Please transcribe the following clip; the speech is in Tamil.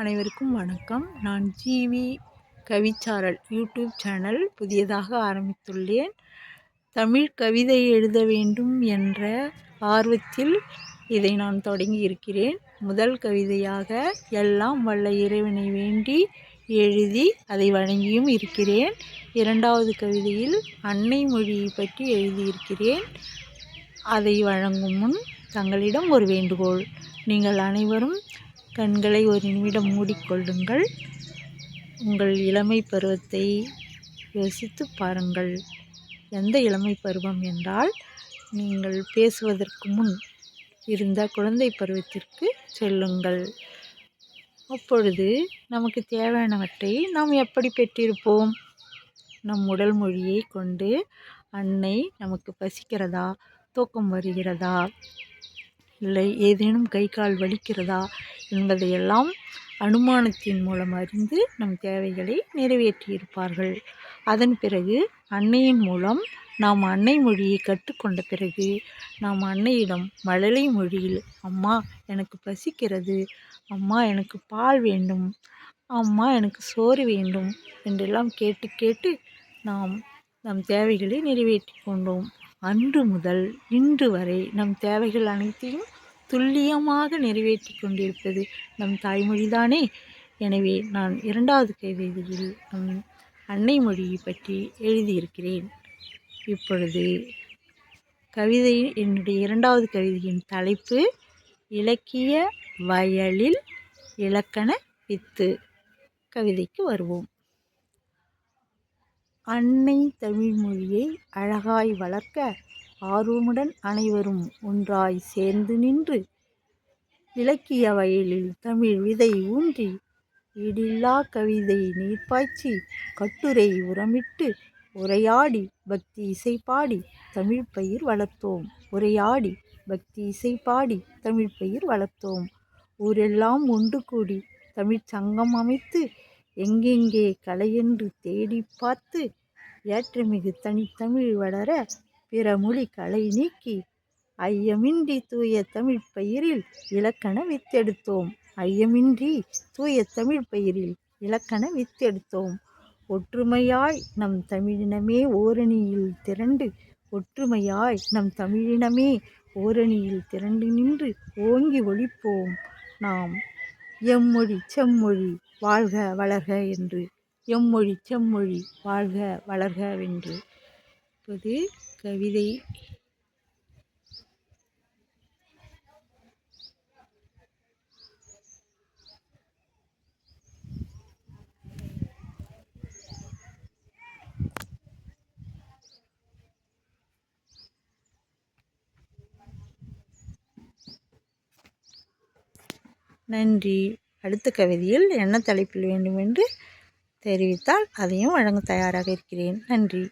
அனைவருக்கும் வணக்கம். நான் ஜிவி கவிச்சாரல் யூடியூப் சேனல் புதியதாக ஆரம்பித்துள்ளேன். தமிழ் கவிதை எழுத வேண்டும் என்ற ஆர்வத்தில் இதை நான் தொடங்கி இருக்கிறேன். முதல் கவிதையாக எல்லாம் வல்ல இறைவனை வேண்டி எழுதி அதை வழங்கியும் இருக்கிறேன். இரண்டாவது கவிதையில் அன்னை மொழியை பற்றி எழுதியிருக்கிறேன். அதை வழங்கும் முன் தங்களிடம் ஒரு வேண்டுகோள். நீங்கள் அனைவரும் கண்களை ஒரு நிமிடம் மூடிக்கொள்ளுங்கள். உங்கள் இளமை பருவத்தை யோசித்து பாருங்கள். எந்த இளமை பருவம் என்றால் நீங்கள் பேசுவதற்கு முன் இருந்த குழந்தை பருவத்திற்கு செல்லுங்கள். அப்பொழுது நமக்கு தேவையானவற்றை நாம் எப்படி பெற்றிருப்போம்? நம் உடல் மொழியை கொண்டு அன்னை நமக்கு பசிக்கிறதா? தூக்கம் வருகிறதா? இல்லை ஏதேனும் கை கால் வலிக்கிறதா? என்பதையெல்லாம் அனுமானத்தின் மூலம் அறிந்து நம் தேவைகளை நிறைவேற்றியிருப்பார்கள். அதன் பிறகு அன்னையின் மூலம் நாம் அன்னை மொழியை கற்றுக்கொண்ட பிறகு நாம் அன்னையிடம் மழலை மொழியில் அம்மா எனக்கு பசிக்கிறது. அம்மா எனக்கு பால் வேண்டும். அம்மா எனக்கு சோறு வேண்டும் என்றெல்லாம் கேட்டு கேட்டு நாம் நம் தேவைகளை நிறைவேற்றி கொண்டோம். அன்று முதல் இன்று வரை நம் தேவைகள் அனைத்தையும் துல்லியமாக நிறைவேற்றி கொண்டிருப்பது நம் தாய்மொழிதானே? எனவே நான் இரண்டாவது கவிதையில் நம் அன்னை மொழியை பற்றி எழுதியிருக்கிறேன். இப்பொழுது கவிதை என்னுடைய இரண்டாவது கவிதையின் தலைப்பு இலக்கிய வயலில் இலக்கண வித்து. கவிதைக்கு வருவோம். அன்னை தமிழ்மொழியை அழகாய் வளர்க்க ஆர்வமுடன் அனைவரும் ஒன்றாய் சேர்ந்து நின்று இலக்கிய வயலில் தமிழ் விதை ஊன்றி ஈடில்லா கவிதை நீர்ப்பாய்ச்சி கட்டுரை உரமிட்டு உரையாடி பக்தி இசை பாடி தமிழ் பயிர் வளர்த்தோம். உரையாடி பக்தி இசை பாடி தமிழ் பயிர் வளர்த்தோம். ஊரெல்லாம் ஒன்று கூடி தமிழ்ச் சங்கம் அமைத்து எங்கெங்கே கலையென்று தேடி பார்த்து ஏற்றமிகு தனித்தமிழ் வளர பிற மொழி களை நீக்கி ஐயமின்றி தூய தமிழ் பயிரில் இலக்கண வித்தெடுத்தோம். ஐயமின்றி தூய தமிழ் பயிரில் இலக்கண வித்தெடுத்தோம். ஒற்றுமையாய் நம் தமிழினமே ஓரணியில் திரண்டு ஒற்றுமையாய் நம் தமிழினமே ஓரணியில் திரண்டு நின்று ஓங்கி ஒழிப்போம் நாம். எம்மொழி செம்மொழி வாழ்க வளர்க என்று எம்மொழி செம்மொழி வாழ்க வளர்க வென்று. இப்போது கவிதை. நன்றி. அடுத்த கவிதையில் என்ன தலைப்பில் வேண்டும் என்று தெரிவித்தால் அதையும் வழங்க தயாராக இருக்கிறேன். நன்றி.